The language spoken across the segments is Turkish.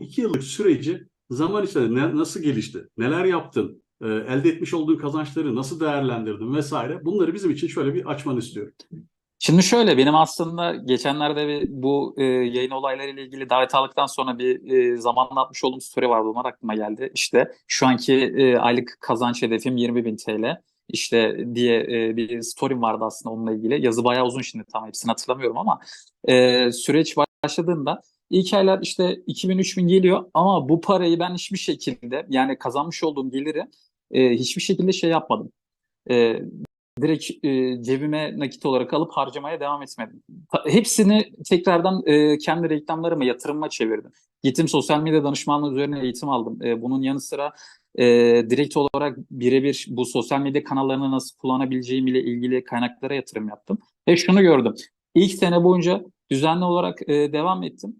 iki yıllık süreci zaman içinde ne- nasıl gelişti, neler yaptın, e, elde etmiş olduğun kazançları nasıl değerlendirdin vesaire bunları bizim için şöyle bir açmanı istiyorum. Şimdi şöyle benim aslında geçenlerde bir, bu e, yayın olaylarıyla ilgili davet aldıktan sonra bir e, zamanla atmış olduğum story vardı onlar aklıma geldi. İşte şu anki e, aylık kazanç hedefim 20.000 TL işte diye e, bir story'm vardı aslında onunla ilgili. Yazı bayağı uzun şimdi tam hepsini hatırlamıyorum ama e, süreç başladığında ilk aylar işte 2000-3000 geliyor ama bu parayı ben hiçbir şekilde yani kazanmış olduğum geliri e, hiçbir şekilde şey yapmadım. E, direkt e, cebime nakit olarak alıp harcamaya devam etmedim. Hepsini tekrardan e, kendi reklamlarıma, yatırımıma çevirdim. Gittim sosyal medya danışmanlığı üzerine eğitim aldım. E, bunun yanı sıra e, direkt olarak birebir bu sosyal medya kanallarını nasıl kullanabileceğim ile ilgili kaynaklara yatırım yaptım. Ve şunu gördüm. İlk sene boyunca düzenli olarak e, devam ettim.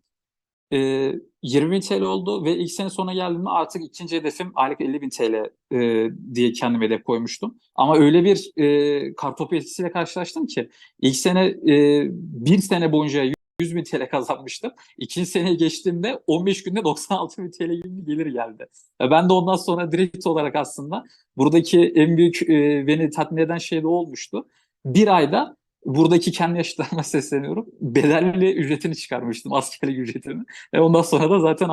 E, 20 bin TL oldu ve ilk sene sona geldiğimde artık ikinci hedefim aylık 50 bin TL e, diye kendime hedef koymuştum. Ama öyle bir e, kartopu etkisiyle karşılaştım ki ilk sene e, bir sene boyunca 100 bin TL kazanmıştım. İkinci seneye geçtiğimde 15 günde 96 bin TL gibi bir gelir geldi. Ben de ondan sonra direkt olarak aslında buradaki en büyük e, beni tatmin eden şey de olmuştu. Bir ayda buradaki kendi yaşlarıma sesleniyorum. Bedelli ücretini çıkarmıştım, askerlik ücretini. Ve ondan sonra da zaten